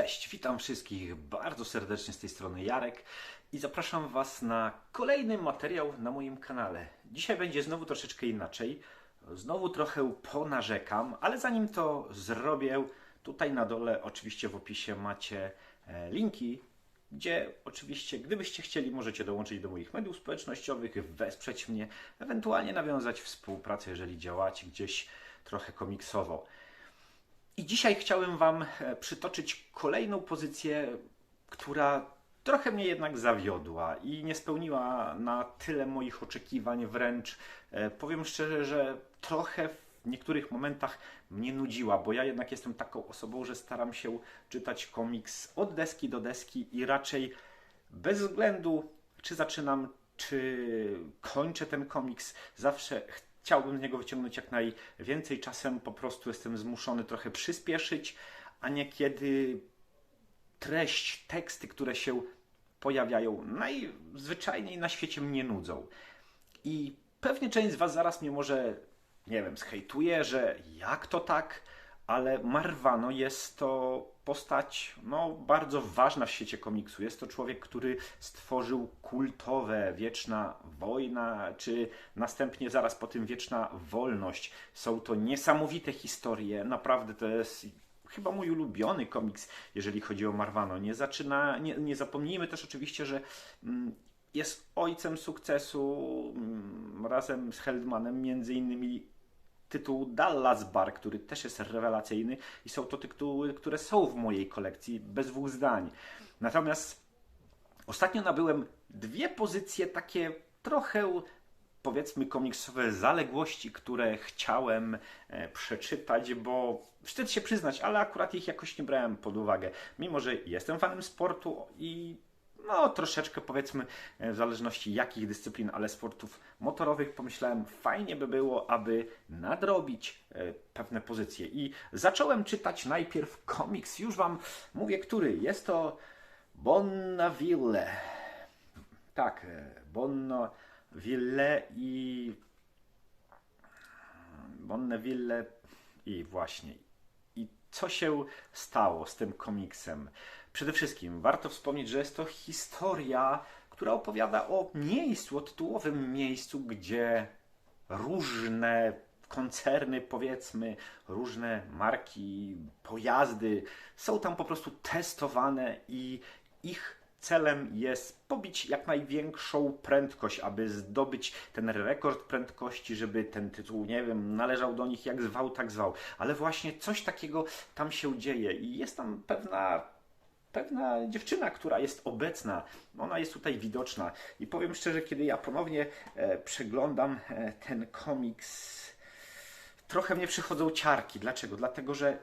Cześć, witam wszystkich bardzo serdecznie z tej strony Jarek i zapraszam Was na kolejny materiał na moim kanale. Dzisiaj będzie znowu troszeczkę inaczej, znowu trochę ponarzekam, ale zanim to zrobię, tutaj na dole oczywiście w opisie macie e, linki, gdzie oczywiście gdybyście chcieli możecie dołączyć do moich mediów społecznościowych, wesprzeć mnie, ewentualnie nawiązać współpracę, jeżeli działacie gdzieś trochę komiksowo. I dzisiaj chciałem Wam e, przytoczyć kolejną pozycję, która trochę mnie jednak zawiodła i nie spełniła na tyle moich oczekiwań, wręcz e, powiem szczerze, że trochę w niektórych momentach mnie nudziła, bo ja jednak jestem taką osobą, że staram się czytać komiks od deski do deski i raczej bez względu, czy zaczynam, czy kończę ten komiks, zawsze chciałbym z niego wyciągnąć jak najwięcej. Czasem po prostu jestem zmuszony trochę przyspieszyć, a niekiedy treść, teksty, które się pojawiają, najzwyczajniej na świecie mnie nudzą. I pewnie część z Was zaraz mnie może, nie wiem, zhejtuje, że jak to tak, ale Marvano jest to postać no, bardzo ważna w świecie komiksu. Jest to człowiek, który stworzył kultowe Wieczna Wojna, czy następnie zaraz po tym Wieczna Wolność. Są to niesamowite historie. Naprawdę to jest chyba mój ulubiony komiks, jeżeli chodzi o Marvano. Nie, zaczyna, nie, nie zapomnijmy też oczywiście, że mm, jest ojcem sukcesu mm, razem z Heldmanem, między innymi tytuł Dallas Bar, który też jest rewelacyjny i są to tytuły, które są w mojej kolekcji bez dwóch zdań. Natomiast ostatnio nabyłem dwie pozycje takie trochę powiedzmy komiksowe zaległości, które chciałem e, przeczytać, bo wstyd się przyznać, ale akurat ich jakoś nie brałem pod uwagę. Mimo, że jestem fanem sportu i no troszeczkę powiedzmy e, w zależności jakich dyscyplin, ale sportów motorowych pomyślałem fajnie by było, aby nadrobić e, pewne pozycje i zacząłem czytać najpierw komiks, już Wam mówię który, jest to Bonnaville. Tak, Bonnaville i Bonneville i właśnie. I co się stało z tym komiksem? Przede wszystkim warto wspomnieć, że jest to historia, która opowiada o miejscu, o tytułowym miejscu, gdzie różne koncerny, powiedzmy, różne marki, pojazdy są tam po prostu testowane i ich celem jest pobić jak największą prędkość, aby zdobyć ten rekord prędkości, żeby ten tytuł, nie wiem, należał do nich jak zwał, tak zwał. Ale właśnie coś takiego tam się dzieje i jest tam pewna pewna dziewczyna, która jest obecna. Ona jest tutaj widoczna. I powiem szczerze, kiedy ja ponownie e, przeglądam e, ten komiks, trochę mnie przychodzą ciarki. Dlaczego? Dlatego, że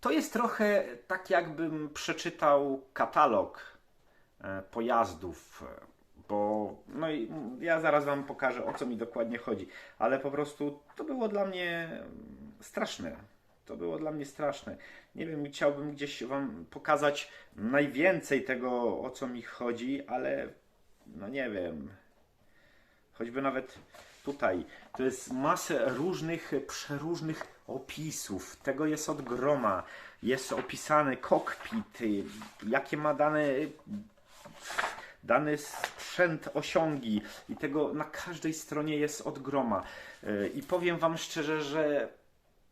to jest trochę tak, jakbym przeczytał katalog e, pojazdów. Bo no i ja zaraz Wam pokażę o co mi dokładnie chodzi, ale po prostu to było dla mnie straszne to było dla mnie straszne. Nie wiem, chciałbym gdzieś Wam pokazać najwięcej tego, o co mi chodzi, ale no nie wiem. Choćby nawet tutaj. To jest masę różnych, przeróżnych opisów. Tego jest od groma. Jest opisany kokpit, jakie ma dane dany sprzęt osiągi i tego na każdej stronie jest od groma. I powiem Wam szczerze, że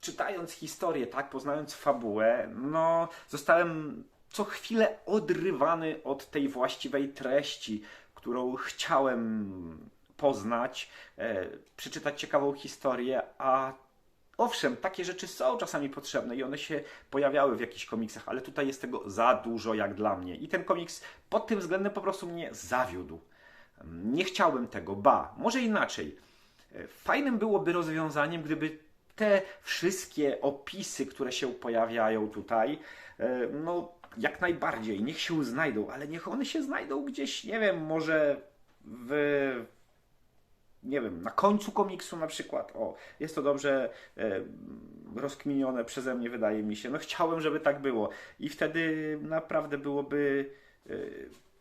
czytając historię, tak, poznając fabułę, no zostałem co chwilę odrywany od tej właściwej treści, którą chciałem poznać, e, przeczytać ciekawą historię, a owszem, takie rzeczy są czasami potrzebne i one się pojawiały w jakichś komiksach, ale tutaj jest tego za dużo jak dla mnie. I ten komiks pod tym względem po prostu mnie zawiódł. Nie chciałem tego, ba, może inaczej. E, fajnym byłoby rozwiązaniem, gdyby te wszystkie opisy, które się pojawiają tutaj, e, no jak najbardziej, niech się znajdą, ale niech one się znajdą gdzieś, nie wiem, może w nie wiem, na końcu komiksu na przykład. O, jest to dobrze e, rozkminione przeze mnie, wydaje mi się. No chciałem, żeby tak było. I wtedy naprawdę byłoby e,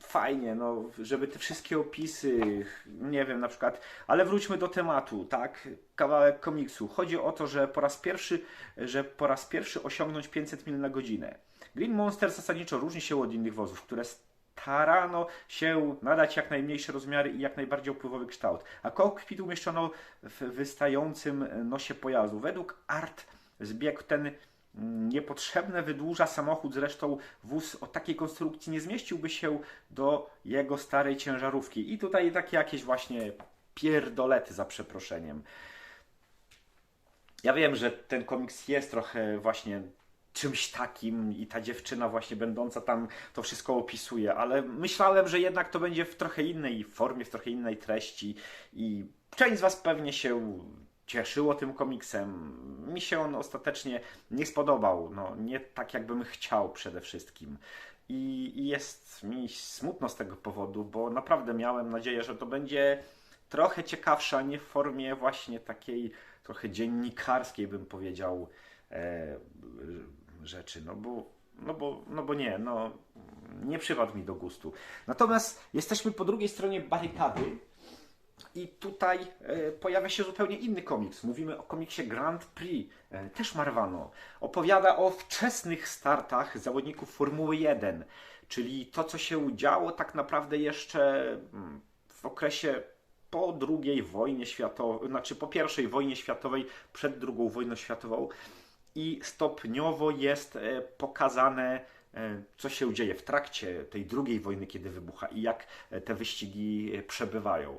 fajnie, no, żeby te wszystkie opisy, nie wiem, na przykład, ale wróćmy do tematu, tak? Kawałek komiksu. Chodzi o to, że po raz pierwszy, że po raz pierwszy osiągnąć 500 mil na godzinę. Green Monster zasadniczo różni się od innych wozów, które starano się nadać jak najmniejsze rozmiary i jak najbardziej opływowy kształt, a kokpit umieszczono w wystającym nosie pojazdu. Według Art zbieg ten niepotrzebne wydłuża samochód, zresztą wóz o takiej konstrukcji nie zmieściłby się do jego starej ciężarówki. I tutaj takie jakieś właśnie pierdolety za przeproszeniem. Ja wiem, że ten komiks jest trochę właśnie czymś takim i ta dziewczyna właśnie będąca tam to wszystko opisuje, ale myślałem, że jednak to będzie w trochę innej formie, w trochę innej treści i część z Was pewnie się cieszyło tym komiksem. Mi się on ostatecznie nie spodobał, no nie tak jakbym chciał przede wszystkim. I, I jest mi smutno z tego powodu, bo naprawdę miałem nadzieję, że to będzie trochę ciekawsza, nie w formie właśnie takiej trochę dziennikarskiej, bym powiedział, e, rzeczy, no bo, no, bo, no bo nie, no nie przypadł mi do gustu. Natomiast jesteśmy po drugiej stronie barykady i tutaj e, pojawia się zupełnie inny komiks. Mówimy o komiksie Grand Prix, e, też Marvano. Opowiada o wczesnych startach zawodników Formuły 1, czyli to, co się działo tak naprawdę jeszcze mm, w okresie po II wojnie światowej, znaczy po I wojnie światowej, przed II wojną światową i stopniowo jest e, pokazane, co się dzieje w trakcie tej drugiej wojny, kiedy wybucha i jak te wyścigi przebywają.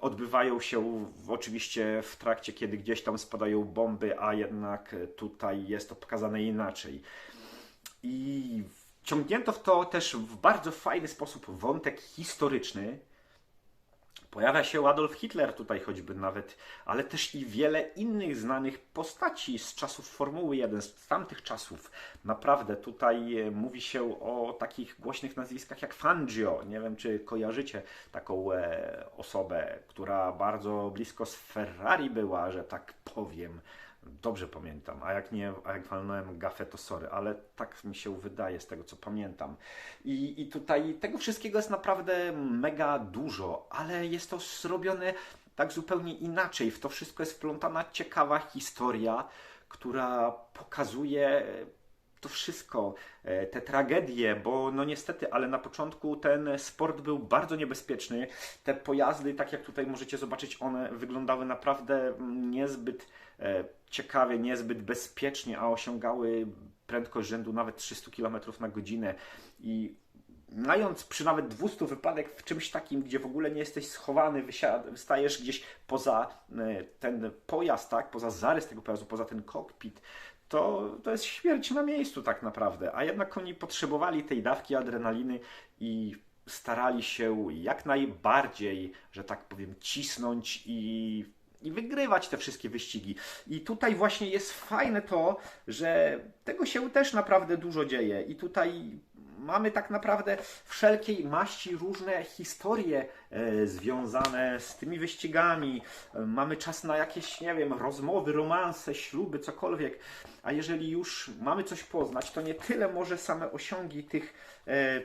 Odbywają się oczywiście w trakcie, kiedy gdzieś tam spadają bomby, a jednak tutaj jest to pokazane inaczej. I ciągnięto w to też w bardzo fajny sposób wątek historyczny, Pojawia się Adolf Hitler tutaj choćby nawet, ale też i wiele innych znanych postaci z czasów Formuły 1, z tamtych czasów. Naprawdę tutaj e, mówi się o takich głośnych nazwiskach jak Fangio. Nie wiem, czy kojarzycie taką e, osobę, która bardzo blisko z Ferrari była, że tak powiem. Dobrze pamiętam, a jak nie, a jak walnąłem gafę, to sorry, ale tak mi się wydaje z tego, co pamiętam. I, I tutaj tego wszystkiego jest naprawdę mega dużo, ale jest to zrobione tak zupełnie inaczej. W to wszystko jest wplątana ciekawa historia, która pokazuje to wszystko, e, te tragedie, bo no niestety, ale na początku ten sport był bardzo niebezpieczny. Te pojazdy, tak jak tutaj możecie zobaczyć, one wyglądały naprawdę niezbyt e, ciekawie, niezbyt bezpiecznie, a osiągały prędkość rzędu nawet 300 km na godzinę i mając przy nawet 200 wypadek w czymś takim, gdzie w ogóle nie jesteś schowany, wystajesz gdzieś poza e, ten pojazd, tak, poza zarys tego pojazdu, poza ten kokpit, to, to jest śmierć na miejscu tak naprawdę. A jednak oni potrzebowali tej dawki adrenaliny i starali się jak najbardziej, że tak powiem, cisnąć i i wygrywać te wszystkie wyścigi. I tutaj właśnie jest fajne to, że tego się też naprawdę dużo dzieje. I tutaj mamy tak naprawdę wszelkiej maści różne historie e, związane z tymi wyścigami. E, mamy czas na jakieś, nie wiem, rozmowy, romanse, śluby, cokolwiek. A jeżeli już mamy coś poznać, to nie tyle może same osiągi tych e,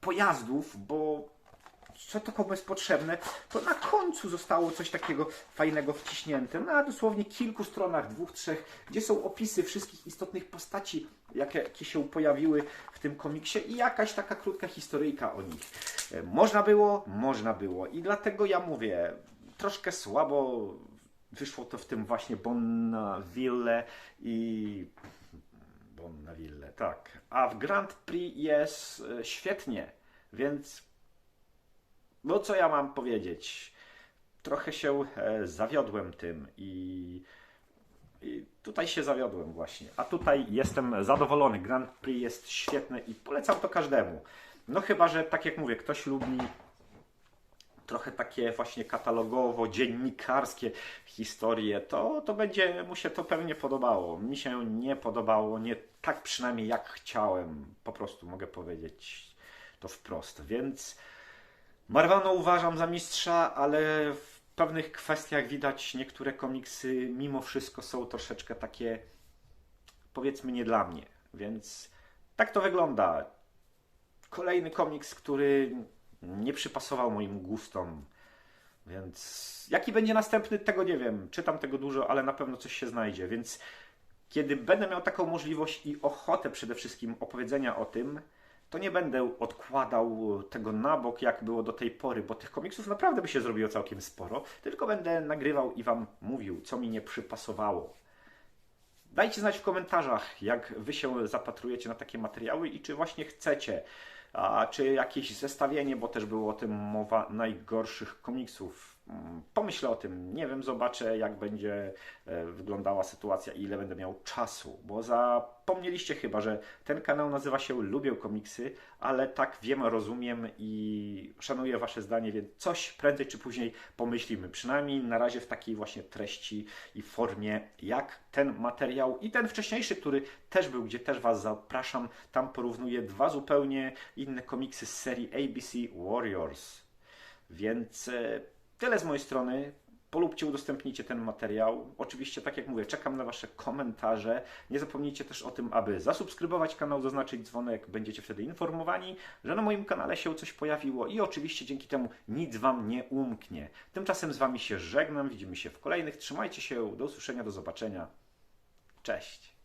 pojazdów, bo co to komu jest potrzebne, to na końcu zostało coś takiego fajnego wciśnięte. Na dosłownie kilku stronach, dwóch, trzech, gdzie są opisy wszystkich istotnych postaci, jakie, jakie się pojawiły w tym komiksie i jakaś taka krótka historyjka o nich. E, można było, można było. I dlatego ja mówię, troszkę słabo wyszło to w tym właśnie Bonnaville i Bonnaville, tak. A w Grand Prix jest e, świetnie, więc no co ja mam powiedzieć? Trochę się e, zawiodłem tym i, i tutaj się zawiodłem właśnie. A tutaj jestem zadowolony. Grand Prix jest świetny i polecam to każdemu. No chyba, że tak jak mówię, ktoś lubi trochę takie właśnie katalogowo, dziennikarskie historie, to, to będzie mu się to pewnie podobało. Mi się nie podobało, nie tak przynajmniej jak chciałem. Po prostu mogę powiedzieć to wprost. Więc Marvano uważam za mistrza, ale w pewnych kwestiach widać niektóre komiksy mimo wszystko są troszeczkę takie powiedzmy nie dla mnie. Więc tak to wygląda. Kolejny komiks, który nie przypasował moim gustom. Więc jaki będzie następny, tego nie wiem. Czytam tego dużo, ale na pewno coś się znajdzie. Więc Kiedy będę miał taką możliwość i ochotę przede wszystkim opowiedzenia o tym, to nie będę odkładał tego na bok, jak było do tej pory, bo tych komiksów naprawdę by się zrobiło całkiem sporo, tylko będę nagrywał i Wam mówił, co mi nie przypasowało. Dajcie znać w komentarzach, jak Wy się zapatrujecie na takie materiały i czy właśnie chcecie, a czy jakieś zestawienie, bo też było o tym mowa, najgorszych komiksów. Pomyślę o tym, nie wiem, zobaczę jak będzie e, wyglądała sytuacja i ile będę miał czasu, bo zapomnieliście chyba, że ten kanał nazywa się Lubię Komiksy, ale tak wiem, rozumiem i szanuję Wasze zdanie, więc coś prędzej czy później pomyślimy. Przynajmniej na razie w takiej właśnie treści i formie, jak ten materiał i ten wcześniejszy, który też był, gdzie też Was zapraszam. Tam porównuję dwa zupełnie inne komiksy z serii ABC Warriors. Więc e, tyle z mojej strony. Polubcie, udostępnijcie ten materiał. Oczywiście, tak jak mówię, czekam na Wasze komentarze. Nie zapomnijcie też o tym, aby zasubskrybować kanał, zaznaczyć dzwonek. Będziecie wtedy informowani, że na moim kanale się coś pojawiło i oczywiście dzięki temu nic Wam nie umknie. Tymczasem z Wami się żegnam. Widzimy się w kolejnych. Trzymajcie się. Do usłyszenia, do zobaczenia. Cześć.